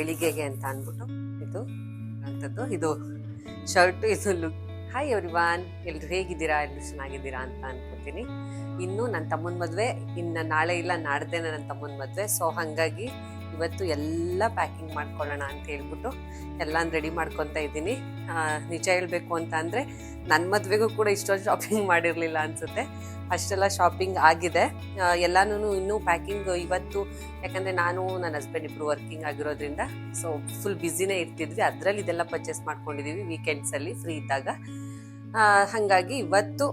ಬೆಳಿಗ್ಗೆಗೆ ಅಂತ ಅಂದ್ಬಿಟ್ಟು ಇದು ಅಂಥದ್ದು. ಇದು ಶರ್ಟ್, ಇದು ಲುಕ್ ಹಾಯ್ ಎವ್ರಿವಾನ್ ಎಲ್ರು ಹೇಗಿದ್ದೀರಾ? ಎಲ್ಲರೂ ಚೆನ್ನಾಗಿದ್ದೀರಾ ಅಂತ ಅನ್ಕೋತೀನಿ. ಇನ್ನು ನನ್ನ ತಮ್ಮನ ಮದುವೆ, ಇನ್ನು ನಾಳೆ ಇಲ್ಲ ನಾಡ್ದೇನೆ ನನ್ನ ತಮ್ಮನ ಮದುವೆ. ಸೊ ಹಾಗಾಗಿ ಇವತ್ತು ಎಲ್ಲ ಪ್ಯಾಕಿಂಗ್ ಮಾಡ್ಕೊಳ್ಳೋಣ ಅಂತ ಹೇಳ್ಬಿಟ್ಟು ಎಲ್ಲ ರೆಡಿ ಮಾಡ್ಕೊತಾ ಇದ್ದೀನಿ. ನಿಜ ಹೇಳಬೇಕು ಅಂತ ಅಂದರೆ ನನ್ನ ಮದುವೆಗೂ ಕೂಡ ಇಷ್ಟೊಂದು ಶಾಪಿಂಗ್ ಮಾಡಿರಲಿಲ್ಲ ಅನಿಸುತ್ತೆ. ಅಷ್ಟೆಲ್ಲ ಶಾಪಿಂಗ್ ಆಗಿದೆ. ಎಲ್ಲಾನು ಇನ್ನೂ ಪ್ಯಾಕಿಂಗ್ ಇವತ್ತು, ಯಾಕಂದರೆ ನಾನು ನನ್ನ ಹಸ್ಬೆಂಡ್ ಇಬ್ಬರು ವರ್ಕಿಂಗ್ ಆಗಿರೋದ್ರಿಂದ ಸೊ ಫುಲ್ ಬ್ಯುಸಿನೇ ಇರ್ತಿದ್ವಿ. ಅದರಲ್ಲಿ ಇದೆಲ್ಲ ಪರ್ಚೇಸ್ ಮಾಡ್ಕೊಂಡಿದ್ದೀವಿ ವೀಕೆಂಡ್ಸಲ್ಲಿ ಫ್ರೀ ಇದ್ದಾಗ. ಹಾಗಾಗಿ ಇವತ್ತು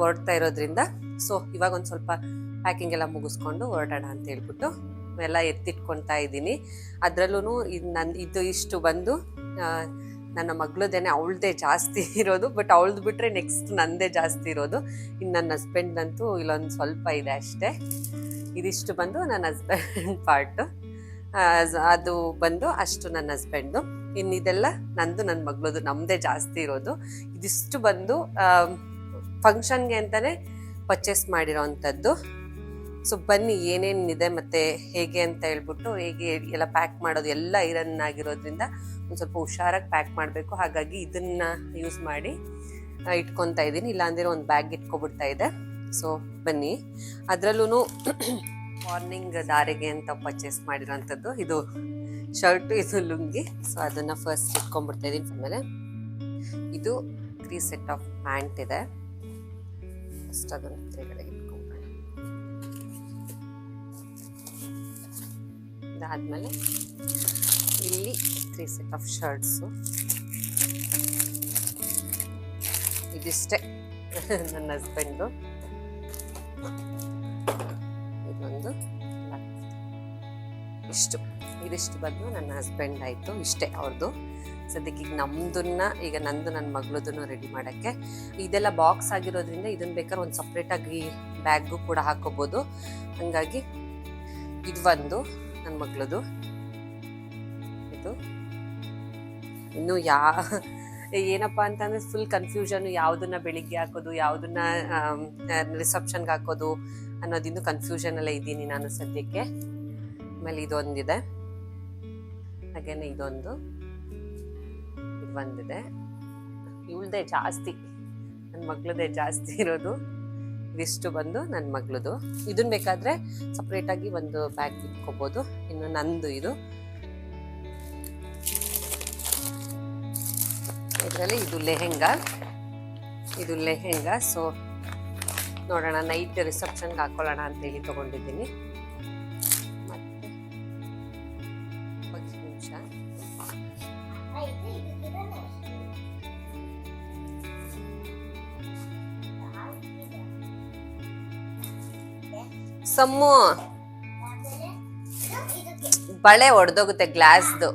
ಹೊರಡ್ತಾ ಇರೋದ್ರಿಂದ ಸೊ ಇವಾಗ ಒಂದು ಸ್ವಲ್ಪ ಪ್ಯಾಕಿಂಗ್ ಎಲ್ಲ ಮುಗಿಸ್ಕೊಂಡು ಹೊರಡೋಣ ಅಂತ ಹೇಳ್ಬಿಟ್ಟು ಎಲ್ಲ ಎತ್ತಿಟ್ಕೊತಾ ಇದ್ದೀನಿ. ಅದರಲ್ಲೂ ಇದು ನನ್ನ ಇದು ಇಷ್ಟು ಬಂದು ನನ್ನ ಮಗಳದೇನೆ ಅವಳದೇ ಜಾಸ್ತಿ ಇರೋದು, ಬಟ್ ಅವಳ್ದು ಬಿಟ್ಟರೆ ನೆಕ್ಸ್ಟ್ ನಂದೇ ಜಾಸ್ತಿ ಇರೋದು. ಇನ್ನು ನನ್ನ ಹಸ್ಬೆಂಡ್ದಂತೂ ಇಲ್ಲೊಂದು ಸ್ವಲ್ಪ ಇದೆ ಅಷ್ಟೇ. ಇದಿಷ್ಟು ಬಂದು ನನ್ನ ಹಸ್ಬೆಂಡ್ ಪಾರ್ಟು ಅದು ಬಂದು ಅಷ್ಟು ನನ್ನ ಹಸ್ಬೆಂಡು ಇನ್ನು ಇದೆಲ್ಲ ನಂದು ನನ್ನ ಮಗಳದು ನಮ್ಮದೇ ಜಾಸ್ತಿ ಇರೋದು. ಇದಿಷ್ಟು ಬಂದು ಫಂಕ್ಷನ್ಗೆ ಅಂತಲೇ ಪರ್ಚೇಸ್ ಮಾಡಿರೋ ಅಂಥದ್ದು ಸೊ ಬನ್ನಿ ಏನೇನಿದೆ ಮತ್ತು ಹೇಗೆ ಅಂತ ಹೇಳ್ಬಿಟ್ಟು ಹೇಗೆ ಎಲ್ಲ ಪ್ಯಾಕ್ ಮಾಡೋದು, ಎಲ್ಲ ಐರನ್ ಆಗಿರೋದ್ರಿಂದ ಒಂದು ಸ್ವಲ್ಪ ಹುಷಾರಾಗಿ ಪ್ಯಾಕ್ ಮಾಡಬೇಕು. ಹಾಗಾಗಿ ಇದನ್ನು ಯೂಸ್ ಮಾಡಿ ಇಟ್ಕೊತಾ ಇದ್ದೀನಿ. ಇಲ್ಲಾಂದ್ರೆ ಒಂದು ಬ್ಯಾಗ್ ಇಟ್ಕೊಬಿಡ್ತಾ ಇದೆ. ಸೊ ಬನ್ನಿ. ಅದರಲ್ಲೂ ಮಾರ್ನಿಂಗ್ ದಾರಿಗೆ ಅಂತ ಪರ್ಚೇಸ್ ಮಾಡಿರೋಂಥದ್ದು. ಇದು ಶರ್ಟು ಇದು ಲುಂಗಿ. ಸೊ ಅದನ್ನು ಫಸ್ಟ್ ಇಟ್ಕೊಂಡ್ಬಿಡ್ತಾ ಇದ್ದೀನಿ ಆಮೇಲೆ ಇದು ತ್ರೀ ಸೆಟ್ ಆಫ್ ಪ್ಯಾಂಟ್ ಇದೆ. ಫಸ್ಟ್ ಅದನ್ನು ಇದಾದ್ಮೇಲೆ ಇಲ್ಲಿ ತ್ರೀ ಸೆಟ್ ಆಫ್ ಶರ್ಟ್ಸು ಇದಿಷ್ಟೇ ನನ್ನ ಹಸ್ಬೆಂಡು ಇದೊಂದು ಇಷ್ಟು. ಇದಿಷ್ಟು ಬಂದು ನನ್ನ ಹಸ್ಬೆಂಡ್ ಆಯಿತು. ಇಷ್ಟೇ ಅವ್ರದ್ದು ಸದ್ಯಕ್ಕೆ ಈಗ ನಮ್ದನ್ನ, ಈಗ ನಂದು ನನ್ನ ಮಗಳದನ್ನು ರೆಡಿ ಮಾಡೋಕ್ಕೆ. ಇದೆಲ್ಲ ಬಾಕ್ಸ್ ಆಗಿರೋದ್ರಿಂದ ಇದನ್ನ ಬೇಕಾದ್ರೆ ಒಂದು ಸಪ್ರೇಟಾಗಿ ಬ್ಯಾಗು ಕೂಡ ಹಾಕೋಬೋದು. ಹಂಗಾಗಿ ಇದು ಒಂದು. ನನ್ನ ಮಗಳದು. ಇದು. ಇನ್ನು ಯಾ, ಏನಪ್ಪ ಅಂತಂದ್ರೆ ಫುಲ್ ಕನ್ಫ್ಯೂಷನ್ ಯಾವುದನ್ನ ಬೆಳಿಗ್ಗೆ ಹಾಕೋದು, ಯಾವುದನ್ನ ರಿಸೆಪ್ಷನ್ಗೆ ಹಾಕೋದು ಅನ್ನೋದಿನ್ನು ಕನ್ಫ್ಯೂಷನ್ ಎಲ್ಲ ಇದ್ದೀನಿ ನಾನು ಸದ್ಯಕ್ಕೆ. ಆಮೇಲೆ ಇದೊಂದಿದೆ. ಹಾಗೇನೆ ಇದೊಂದು. ಇದು ಒಂದಿದೆ. ಇವಳದೇ ಜಾಸ್ತಿ. ನನ್ನ ಮಗಳದೇ ಜಾಸ್ತಿ ಇರೋದು. ಇದಿಷ್ಟು ಬಂದು ನನ್ನ ಮಗಳದು. ಇದನ್ನ ಬೇಕಾದ್ರೆ ಸಪ್ರೇಟಾಗಿ ಒಂದು ಬ್ಯಾಗ್ ಇಟ್ಕೋಬೋದು. ಇನ್ನು ನಂದು ಇದು. ಇದರಲ್ಲಿ ಇದು ಲೆಹೆಂಗಾ. ಇದು ಲೆಹೆಂಗಾ. ಸೊ ನೋಡೋಣ, ನೈಟ್ ರಿಸೆಪ್ಷನ್ಗೆ ಹಾಕೊಳ್ಳೋಣ ಅಂತೇಳಿ ತೊಗೊಂಡಿದ್ದೀನಿ. ಸಮ್ಮು. ಬಳೆ ಒಡೆದೋಗುತ್ತೆ ಗ್ಲಾಸ್ದು.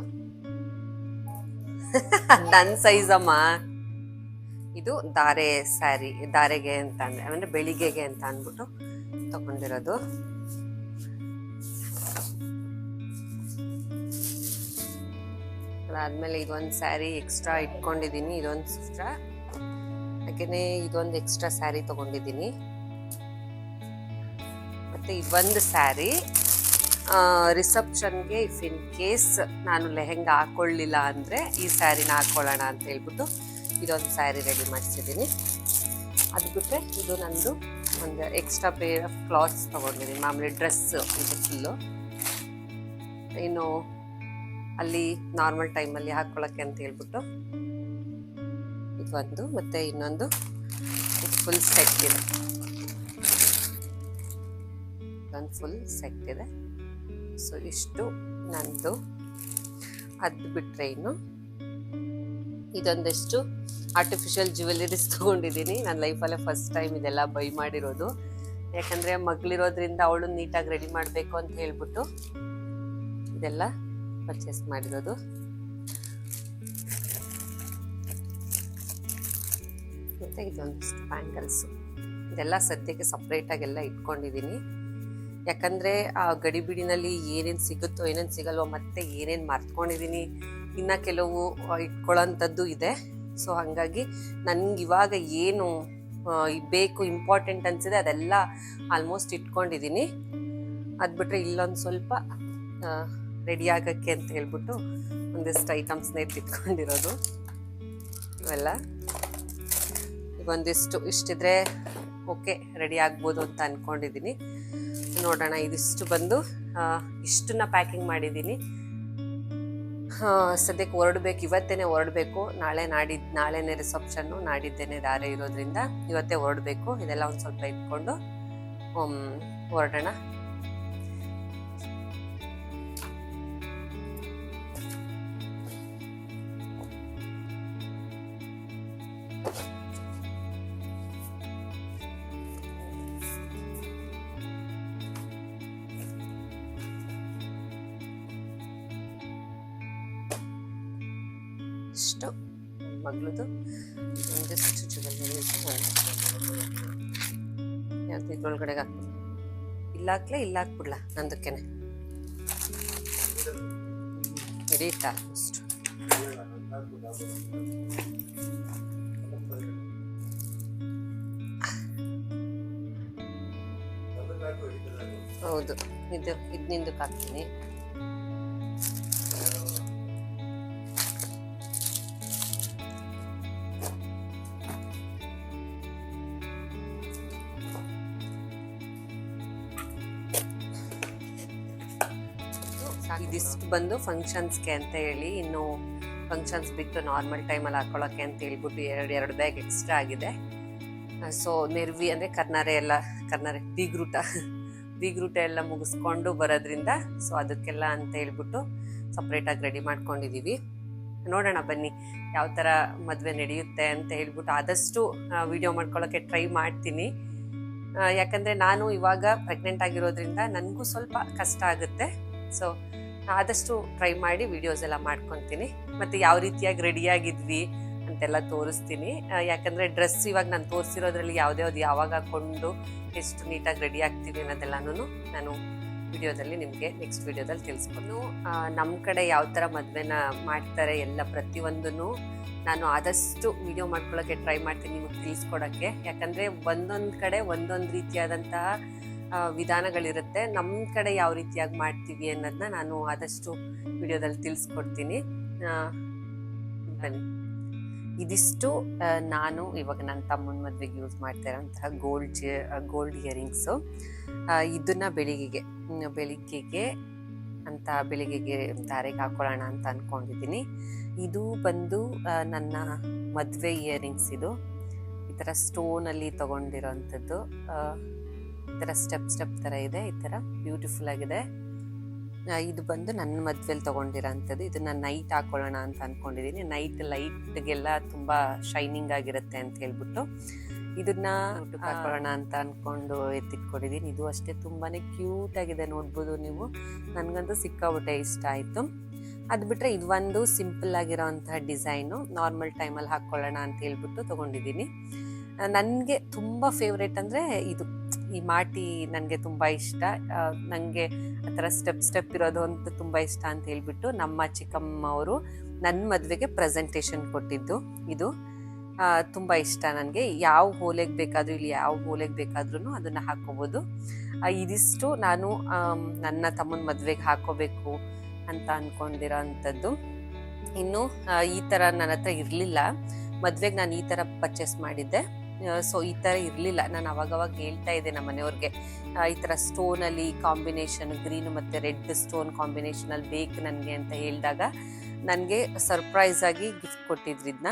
ನನ್ನ ಸೈಜ್ ಅಮ್ಮ. ಇದು ದಾರೆ ಸ್ಯಾರಿ ದಾರೆಗೆ ಅಂತ ಅಂದ್ರೆ ಅಂದ್ರೆ ಬೆಳಿಗ್ಗೆಗೆ ಅಂತ ಅಂದ್ಬಿಟ್ಟು ತಗೊಂಡಿರೋದು. ಅದಾದ್ಮೇಲೆ ಇದೊಂದು ಸ್ಯಾರಿ ಎಕ್ಸ್ಟ್ರಾ ಇಟ್ಕೊಂಡಿದ್ದೀನಿ ಇದೊಂದು ಎಕ್ಸ್ಟ್ರಾ. ಹಾಗೇನೆ ಇದೊಂದು ಎಕ್ಸ್ಟ್ರಾ ಸ್ಯಾರಿ ತಗೊಂಡಿದ್ದೀನಿ ಮತ್ತೆ ಒಂದು ಸ್ಯಾರಿ ರಿಸೆಪ್ಷನ್ಗೆ ಇಫ್ ಇನ್ ಕೇಸ್ ನಾನು ಲೆಹೆಂಗಾ ಹಾಕ್ಕೊಳ್ಳಿಲ್ಲ ಅಂದರೆ ಈ ಸ್ಯಾರಿನ ಹಾಕ್ಕೊಳ್ಳೋಣ ಅಂತ ಹೇಳ್ಬಿಟ್ಟು ಇದೊಂದು ಸ್ಯಾರಿ ರೆಡಿ ಮಾಡಿಸಿದ್ದೀನಿ. ಅದು ಬಿಟ್ಟರೆ ಇದು ನಂದು ಒಂದು ಎಕ್ಸ್ಟ್ರಾ ಪೇರ್ ಆಫ್ ಕ್ಲಾತ್ಸ್ ತೊಗೊಂಡಿದ್ದೀನಿ, ಮಾಮೂಲಿ ಡ್ರೆಸ್ಸು ಇದು ಫುಲ್ಲು ಇನ್ನು ಅಲ್ಲಿ ನಾರ್ಮಲ್ ಟೈಮಲ್ಲಿ ಹಾಕ್ಕೊಳ್ಳೋಕ್ಕೆ ಅಂತ ಹೇಳ್ಬಿಟ್ಟು ಇದೊಂದು ಮತ್ತು ಇನ್ನೊಂದು ಫುಲ್ ಸೆಟ್ ಇದೆ. ಒಂದು ಫುಲ್ ಸೆಟ್ ಇದೆ. ಸೊ ಇಷ್ಟು ನಂದು. ಅದು ಬಿಟ್ಟರೆ ಇನ್ನು ಇದೊಂದಿಷ್ಟು ಆರ್ಟಿಫಿಷಿಯಲ್ ಜ್ಯುವೆಲರೀಸ್ ತೊಗೊಂಡಿದ್ದೀನಿ. ನನ್ನ ಲೈಫಲ್ಲೇ ಫಸ್ಟ್ ಟೈಮ್ ಇದೆಲ್ಲ ಬೈ ಮಾಡಿರೋದು. ಯಾಕಂದರೆ ಮಗಳಿರೋದ್ರಿಂದ ಅವಳು ನೀಟಾಗಿ ರೆಡಿ ಮಾಡಬೇಕು ಅಂತ ಹೇಳ್ಬಿಟ್ಟು ಇದೆಲ್ಲ ಪರ್ಚೇಸ್ ಮಾಡಿರೋದು. ಮತ್ತು ಇದೊಂದಿಷ್ಟು ಬ್ಯಾಂಗಲ್ಸು ಇದೆಲ್ಲ ಸದ್ಯಕ್ಕೆ ಸಪ್ರೇಟಾಗೆಲ್ಲ ಇಟ್ಕೊಂಡಿದ್ದೀನಿ. ಯಾಕಂದರೆ ಆ ಗಡಿಬಿಡಿನಲ್ಲಿ ಏನೇನು ಸಿಗುತ್ತೋ, ಏನೇನು ಸಿಗಲ್ವೋ ಮತ್ತೆ ಏನೇನು ಮರ್ತ್ಕೊಂಡಿದ್ದೀನಿ ಇನ್ನ ಕೆಲವು ಇಟ್ಕೊಳ್ಳೋಂಥದ್ದು ಇದೆ. ಸೊ ಹಾಗಾಗಿ ನನಗೆ ಇವಾಗ ಏನು ಬೇಕು ಇಂಪಾರ್ಟೆಂಟ್ ಅನಿಸಿದೆ, ಅದೆಲ್ಲ ಆಲ್ಮೋಸ್ಟ್ ಇಟ್ಕೊಂಡಿದ್ದೀನಿ ಅದು ಬಿಟ್ಟರೆ ಇಲ್ಲೊಂದು ಸ್ವಲ್ಪ ರೆಡಿ ಆಗೋಕ್ಕೆ ಅಂತ ಹೇಳ್ಬಿಟ್ಟು ಒಂದಿಷ್ಟು ಐಟಮ್ಸ್ನ ಎತ್ತಿಟ್ಕೊಂಡಿರೋದು ಇವೆಲ್ಲ. ಒಂದಿಷ್ಟು ಇಷ್ಟಿದ್ರೆ ಓಕೆ ರೆಡಿ ಆಗ್ಬೋದು ಅಂತ ಅಂದ್ಕೊಂಡಿದ್ದೀನಿ ನೋಡೋಣ, ಇದಿಷ್ಟು ಬಂದು ಇಷ್ಟನ್ನ ಪ್ಯಾಕಿಂಗ್ ಮಾಡಿದ್ದೀನಿ. ಸದ್ಯಕ್ಕೆ ಹೊರಡ್ಬೇಕು, ಇವತ್ತೇನೆ ಹೊರಡಬೇಕು. ನಾಳೆ ನಾಡಿದ್ದು ನಾಳೆನೇ ರಿಸೆಪ್ಷನ್ನು ನಾಡಿದ್ದೇನೆ ದಾರೆ ಇರೋದ್ರಿಂದ ಇವತ್ತೇ ಹೊರಡಬೇಕು. ಇದೆಲ್ಲ ಒಂದು ಸ್ವಲ್ಪ ಇಟ್ಕೊಂಡು ಹೊರಡೋಣ. ಮಗಳದು. ಒಂದಿಷ್ಟು ಜುವೆಲ್ಲರಿ ಯಾವ್ದು ಇದ್ರೊಳಗಡೆ ಹಾಕ್ಬಿಡು ಇಲ್ಲ ಹಾಕ್ಲೆ ಹಾಕ್ಬಿಡ್ಲ ನಂದಕ್ಕೇನೆ? ಹಿಡೀತಾ ಅಷ್ಟು ಹೌದು, ಇದು ಇದು ಹಾಕ್ತೀನಿ ಇದಿಷ್ಟು ಬಂದು ಫಂಕ್ಷನ್ಸ್ಗೆ ಅಂತ ಹೇಳಿ ಇನ್ನು ಫಂಕ್ಷನ್ಸ್ ಬಿಟ್ಟು ನಾರ್ಮಲ್ ಟೈಮಲ್ಲಿ ಹಾಕೊಳ್ಳೋಕ್ಕೆ ಅಂತ ಹೇಳ್ಬಿಟ್ಟು ಎರಡು ಎರಡು ಬ್ಯಾಗ್ ಎಕ್ಸ್ಟ್ರಾ ಆಗಿದೆ. ಸೊ ನೆರ್ವಿ ಅಂದರೆ ಕರ್ನಾರೆ ಎಲ್ಲ ಕರ್ನಾರೆ ಬೀಗ್ರೂಟ ಬೀಗ್ರೂಟ ಎಲ್ಲ ಮುಗಿಸ್ಕೊಂಡು ಬರೋದ್ರಿಂದ ಸೊ ಅದಕ್ಕೆಲ್ಲ ಅಂತ ಹೇಳ್ಬಿಟ್ಟು ಸಪ್ರೇಟಾಗಿ ರೆಡಿ ಮಾಡ್ಕೊಂಡಿದ್ದೀವಿ ನೋಡೋಣ ಬನ್ನಿ ಯಾವ ಥರ ಮದುವೆ ನಡೆಯುತ್ತೆ ಅಂತ ಹೇಳ್ಬಿಟ್ಟು ಆದಷ್ಟು ವಿಡಿಯೋ ಮಾಡ್ಕೊಳ್ಳೋಕ್ಕೆ ಟ್ರೈ ಮಾಡ್ತೀನಿ. ಯಾಕಂದರೆ ನಾನು ಇವಾಗ ಪ್ರೆಗ್ನೆಂಟ್ ಆಗಿರೋದ್ರಿಂದ ನನಗೂ ಸ್ವಲ್ಪ ಕಷ್ಟ ಆಗುತ್ತೆ. ಸೊ ಆದಷ್ಟು ಟ್ರೈ ಮಾಡಿ ವಿಡಿಯೋಸ್ ಎಲ್ಲ ಮಾಡ್ಕೊತೀನಿ. ಮತ್ತು ಯಾವ ರೀತಿಯಾಗಿ ರೆಡಿಯಾಗಿದ್ವಿ ಅಂತೆಲ್ಲ ತೋರಿಸ್ತೀನಿ. ಯಾಕಂದ್ರೆ ಡ್ರೆಸ್ ಇವಾಗ ನಾನು ತೋರಿಸಿರೋದ್ರಲ್ಲಿ ಯಾವ್ದು ಯಾವ್ದು ಯಾವಾಗ ಹಾಕೊಂಡು ಎಷ್ಟು ನೀಟಾಗಿ ರೆಡಿ ಆಗ್ತೀವಿ ಅನ್ನೋದೆಲ್ಲನೂ ನಾನು ವಿಡಿಯೋದಲ್ಲಿ ನಿಮಗೆ ನೆಕ್ಸ್ಟ್ ವಿಡಿಯೋದಲ್ಲಿ ತಿಳಿಸ್ಕೊಂಡು ನಮ್ಮ ಕಡೆ ಯಾವ ಥರ ಮದುವೆನ ಮಾಡ್ತಾರೆ ಎಲ್ಲ ಪ್ರತಿಯೊಂದನ್ನು ನಾನು ಆದಷ್ಟು ವಿಡಿಯೋ ಮಾಡ್ಕೊಳ್ಳೋಕ್ಕೆ ಟ್ರೈ ಮಾಡ್ತೀನಿ ನಿಮಗೆ ತಿಳಿಸ್ಕೊಡೋಕ್ಕೆ. ಯಾಕಂದರೆ ಒಂದೊಂದು ಕಡೆ ಒಂದೊಂದು ರೀತಿಯಾದಂತಹ ವಿಧಾನಗಳಿರುತ್ತೆ. ನಮ್ಮ ಕಡೆ ಯಾವ ರೀತಿಯಾಗಿ ಮಾಡ್ತೀವಿ ಅನ್ನೋದನ್ನ ನಾನು ಆದಷ್ಟು ವಿಡಿಯೋದಲ್ಲಿ ತಿಳಿಸ್ಕೊಡ್ತೀನಿ. ಬನ್ನಿ. ಇದಿಷ್ಟು ನಾನು ಇವಾಗ ನನ್ನ ತಮ್ಮನ ಮದುವೆಗೆ ಯೂಸ್ ಮಾಡ್ತಾ ಇರೋಂತಹ ಗೋಲ್ಡ್ ಜಿ ಗೋಲ್ಡ್ ಇಯರಿಂಗ್ಸು. ಇದನ್ನ ಬೆಳಿಗ್ಗೆಗೆ ಬೆಳಿಗ್ಗೆಗೆ ಅಂತ ಬೆಳಿಗ್ಗೆಗೆ ದಾರೆಗೆ ಹಾಕೊಳ್ಳೋಣ ಅಂತ ಅಂದ್ಕೊಂಡಿದ್ದೀನಿ ಇದು ಬಂದು ನನ್ನ ಮದುವೆ ಇಯರಿಂಗ್ಸ್ ಇದು. ಈ ಥರ ಸ್ಟೋನಲ್ಲಿ ಈ ಥರ ಸ್ಟೆಪ್ ಸ್ಟೆಪ್ ಥರ ಇದೆ, ಈ ಥರ ಬ್ಯೂಟಿಫುಲ್ ಆಗಿದೆ. ಇದು ಬಂದು ನನ್ನ ಮದ್ವೆಲಿ ತೊಗೊಂಡಿರೋಂಥದ್ದು. ಇದನ್ನು ನೈಟ್ ಹಾಕೊಳ್ಳೋಣ ಅಂತ ಅಂದ್ಕೊಂಡಿದ್ದೀನಿ ನೈಟ್ ಲೈಟ್ಗೆಲ್ಲ ತುಂಬ ಶೈನಿಂಗ್ ಆಗಿರುತ್ತೆ ಅಂತ ಹೇಳ್ಬಿಟ್ಟು ಇದನ್ನ ಹಾಕೊಳ್ಳೋಣ ಅಂತ ಅಂದ್ಕೊಂಡು ಎತ್ತಿಟ್ಕೊಂಡಿದ್ದೀನಿ ಇದು ಅಷ್ಟೇ ತುಂಬಾನೇ ಕ್ಯೂಟ್ ಆಗಿದೆ ನೋಡ್ಬೋದು ನೀವು. ನನಗಂತೂ ಸಿಕ್ಕಾಬಿಟ್ಟೆ ಇಷ್ಟ ಆಯಿತು. ಅದು ಬಿಟ್ಟರೆ ಇದು ಒಂದು ಸಿಂಪಲ್ ಆಗಿರೋಂತಹ ಡಿಸೈನು ನಾರ್ಮಲ್ ಟೈಮಲ್ಲಿ ಹಾಕ್ಕೊಳ್ಳೋಣ ಅಂತ ಹೇಳ್ಬಿಟ್ಟು ತೊಗೊಂಡಿದ್ದೀನಿ ನನಗೆ ತುಂಬ ಫೇವ್ರೇಟ್ ಅಂದರೆ ಇದು. ಈ ಮಾಟಿ ನನಗೆ ತುಂಬ ಇಷ್ಟ. ನನಗೆ ಆ ಥರ ಸ್ಟೆಪ್ ಸ್ಟೆಪ್ ಇರೋದು ಅಂತ ತುಂಬ ಇಷ್ಟ ಅಂತ ಹೇಳಿಬಿಟ್ಟು ನಮ್ಮ ಚಿಕ್ಕಮ್ಮ ಅವರು ನನ್ನ ಮದುವೆಗೆ ಪ್ರೆಸೆಂಟೇಷನ್ ಕೊಟ್ಟಿದ್ದು. ಇದು ತುಂಬ ಇಷ್ಟ ನನಗೆ. ಯಾವ ಹೋಲೆಗೆ ಬೇಕಾದರೂ ಇಲ್ಲಿ ಯಾವ ಹೋಲೆಗೆ ಬೇಕಾದ್ರೂ ಅದನ್ನು ಹಾಕೋಬೋದು. ಇದಿಷ್ಟು ನಾನು ನನ್ನ ತಮ್ಮನ ಮದುವೆಗೆ ಹಾಕೋಬೇಕು ಅಂತ ಅಂದ್ಕೊಂಡಿರೋ ಅಂಥದ್ದು. ಇನ್ನು ಈ ಥರ ನನ್ನ ಹತ್ರ ಇರಲಿಲ್ಲ. ಮದುವೆಗೆ ನಾನು ಈ ಥರ ಪರ್ಚೇಸ್ ಮಾಡಿದ್ದೆ. ಸೊ ಈ ಥರ ಇರಲಿಲ್ಲ. ನಾನು ಅವಾಗವಾಗ ಹೇಳ್ತಾ ಇದ್ದೆ ನಮ್ಮ ಮನೆಯವ್ರಿಗೆ ಈ ಥರ ಸ್ಟೋನಲ್ಲಿ ಕಾಂಬಿನೇಷನ್ ಗ್ರೀನ್ ಮತ್ತು ರೆಡ್ ಸ್ಟೋನ್ ಕಾಂಬಿನೇಷನಲ್ಲಿ ಬೇಕು ನನಗೆ ಅಂತ ಹೇಳಿದಾಗ, ನನಗೆ ಸರ್ಪ್ರೈಸ್ ಆಗಿ ಗಿಫ್ಟ್ ಕೊಟ್ಟಿದ್ರು ಇದನ್ನ